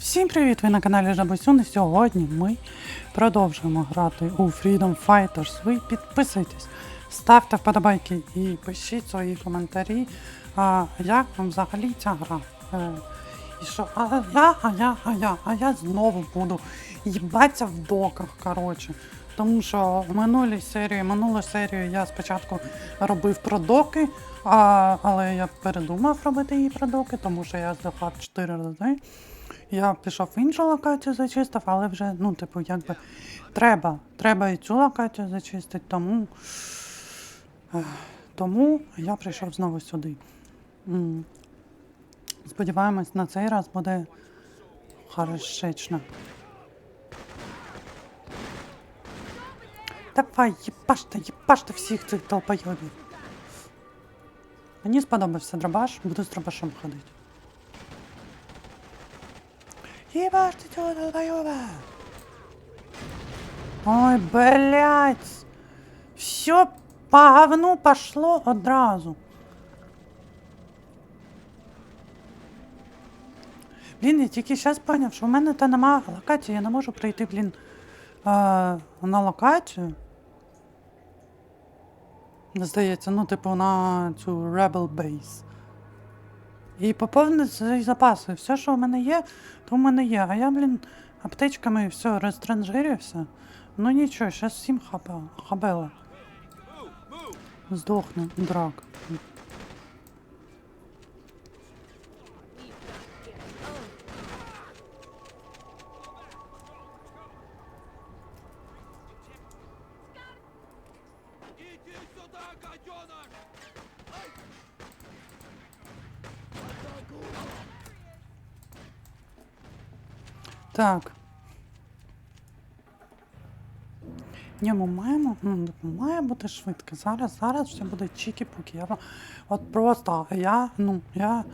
Всім привіт! Ви на каналі Жабосюн і сьогодні ми продовжуємо грати у Freedom Fighters. Ви підписуйтесь, ставте вподобайки і пишіть свої коментарі. А, як вам взагалі ця гра? Е, і що, а я, а я, а я, а я знову буду їбатися в доках, коротше. Тому що в минулій серії, минулу серію я спочатку робив про доки, а, але я передумав робити її про доки, тому що я здохав 4 рази. Я пішов в іншу локацію зачистив, але вже, ну, типу, якби треба. Треба і цю локацію зачистити, тому. Тому я прийшов знову сюди. Сподіваємось, на цей раз буде хорошечно. Давай, їбаште, їбаште всіх цих толпойобів. Мені сподобався дробаш, буду з дробашем ходити. Ебашьте цього долбоёба! Ой, блядь! Все по говну пошло одразу. Блін, я тільки зараз поняв, що в мене та нема локації, я не можу прийти, блін, е, на локацію. Здається, ну, типу, на цю Rebel Base. І поповнити запаси. Все, що в мене є, то в мене є. А я, блін, аптечками все розтранжирився. Ну нічого, зараз всім хабела. Здохне, драк. Так. Ми маємо, має бути швидко. Зараз, зараз все буде чікі-пуки. Я, от просто, я, ну, я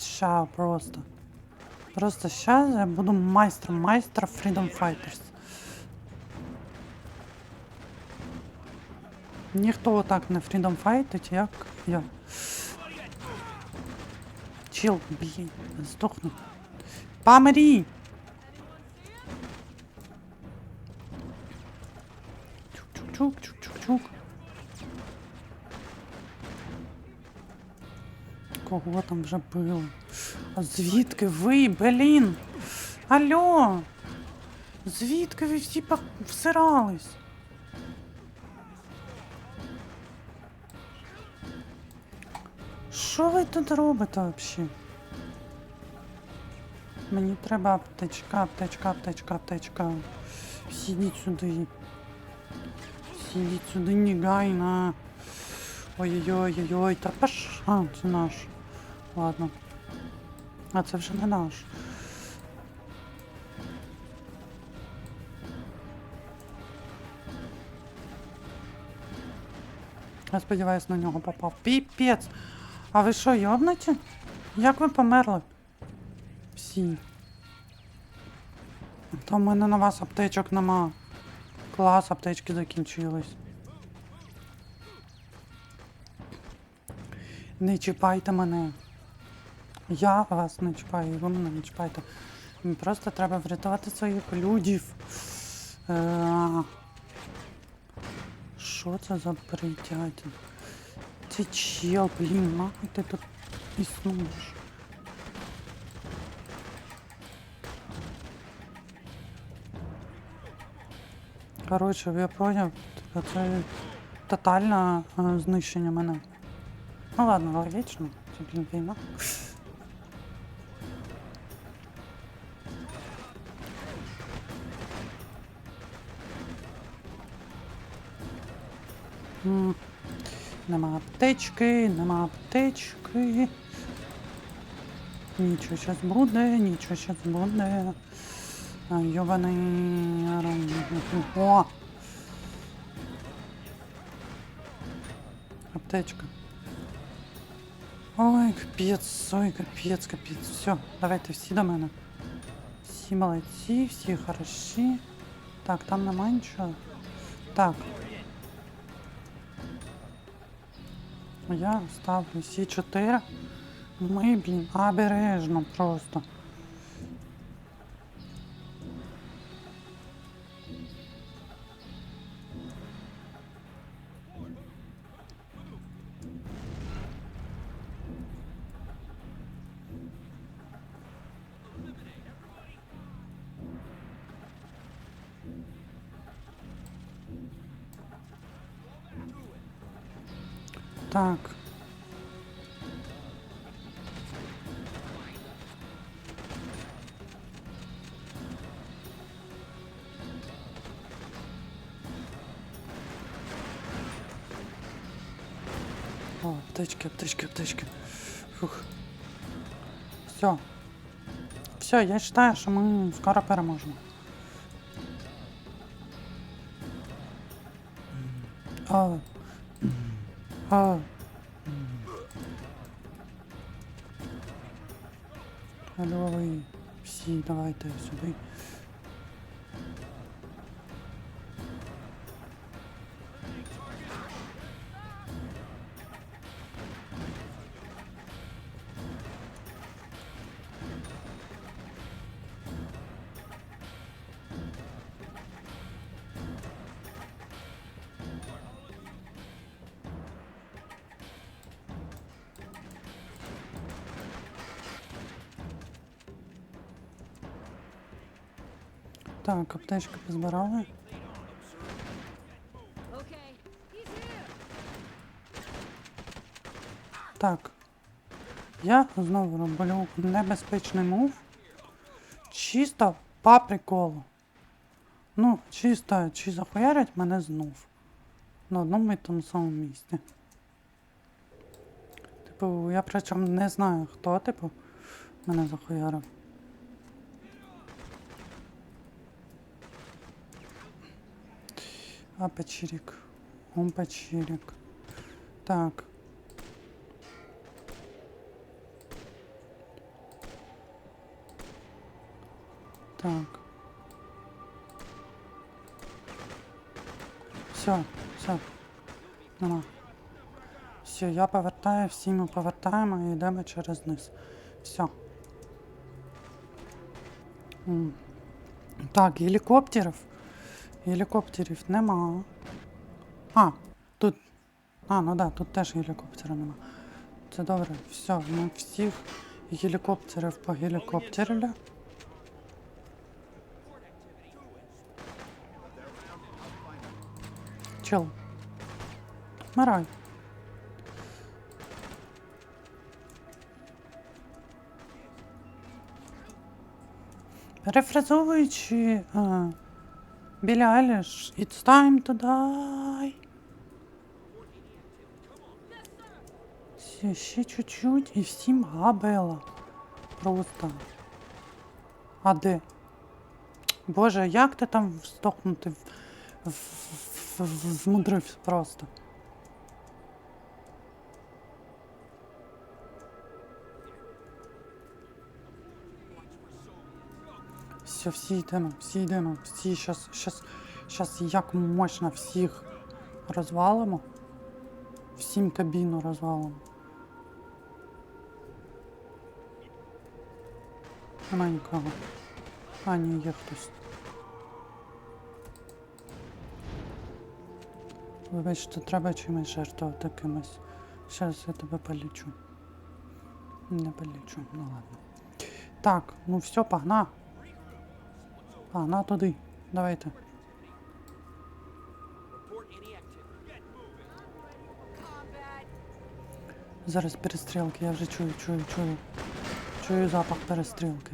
ща просто. Просто щас я буду майстром, майстра Freedom Fighters. Ніхто так не Freedom Fightить, як я. Чил, блін, здохну. Помрі! Чук-чук, чук-чук-чук. Кого там вже було? А звідки ви, блін? Алло? Звідки ви всі всирались? Що ви тут робите взагалі? Мені треба аптечка, аптечка, аптечка, аптечка. Сидіть сюди. Сидіть сюди негайно. Ой-ой-ой-ой, та паш. А, це наш. Ладно. А це вже не наш. Я сподіваюсь, на нього попав. Піпець! А ви що, йобнуті? Як ви померли? Всі. Та в мене на вас аптечок нема. Клас, аптечки закінчились. Не чіпайте мене. Я вас не чіпаю, і ви мене не чіпайте. Просто треба врятувати своїх людів. Е, Що це за притятя? Це чел, блін, нахуй ти тут існуєш. Коротше, я поняв, це тотальне е, знищення мене. Ну ладно, логічно. Це, блін, війна. Нема аптечки, нема аптечки. Нічого щас буде, нічого щас буде. А, Йобаний. О! Аптечка. Ой, капець, ой, капець, капець. Все, давайте всі до мене. Всі молодці, всі хороші. Так, там нема нічого. Так. Я ставлю всі чотири. Ми, блін, обережно просто. Так. О, аптечки, аптечки, аптечки. Фух. Все. Все, я считаю, що ми скоро переможемо. А. А. Алло, ви всі, давайте сюди. Так, аптечки позбирали. Так. Я знову роблю небезпечний мув. Чисто по приколу. Ну, чисто, чи захуярять мене знов. На одному і тому самому місці. Типу, я причому не знаю, хто, типу, мене захуярив. А печерик. Он печерик. Так. Так. Все, все. Нема. Все, я повертаю, всі ми повертаємо і йдемо через низ. Все. М. Так, гелікоптерів. Гелікоптерів нема. А, тут. А, ну да, тут теж гелікоптера нема. Це добре. Все, ми всіх гелікоптерів по гелікоптерили. Чел. Мирай. Перефразовуючи е, Білі Айліш, It's time to die. Все, ще чуть-чуть і всім габела. Просто. А де? Боже, як ти там встохнути в, в, в, в, змудрився просто. Все, всі йдемо, всі йдемо, всі щас, щас, щас як мощно всіх розвалимо. Всім кабіну розвалимо. Нема нікого. А, ні, є хтось. Вибачте, треба чимось жертвувати кимось. Зараз я тебе полічу. Не полічу, ну ладно. Так, ну все, погна. Погна туди. Давайте. Зараз перестрілки, я вже чую, чую, чую. Чую запах перестрілки.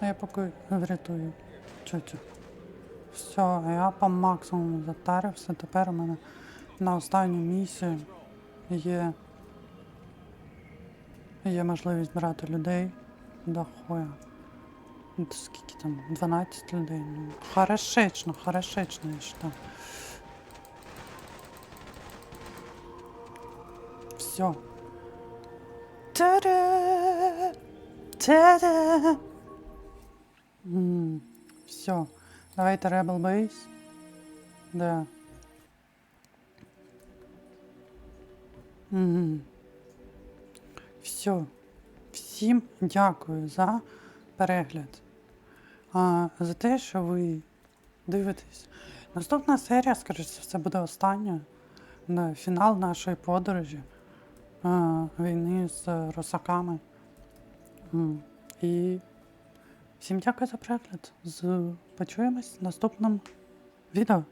А я поки врятую тютю. Все, я по максимуму затарився. Тепер у мене на останню місію є, є можливість брати людей до хуя. Ну, Скільки там? 12 людей. Ну, хорошечно, хорошечно, я считаю. Все. Та-да! Та-да! Все. Давайте Rebel Base. Да. Угу. Все. Всім дякую за перегляд. А, за те, що ви дивитесь. Наступна серія, скоріше все, буде остання. На фінал нашої подорожі а, війни з росаками. І Всім дякую за перегляд. Почуємось в наступному відео.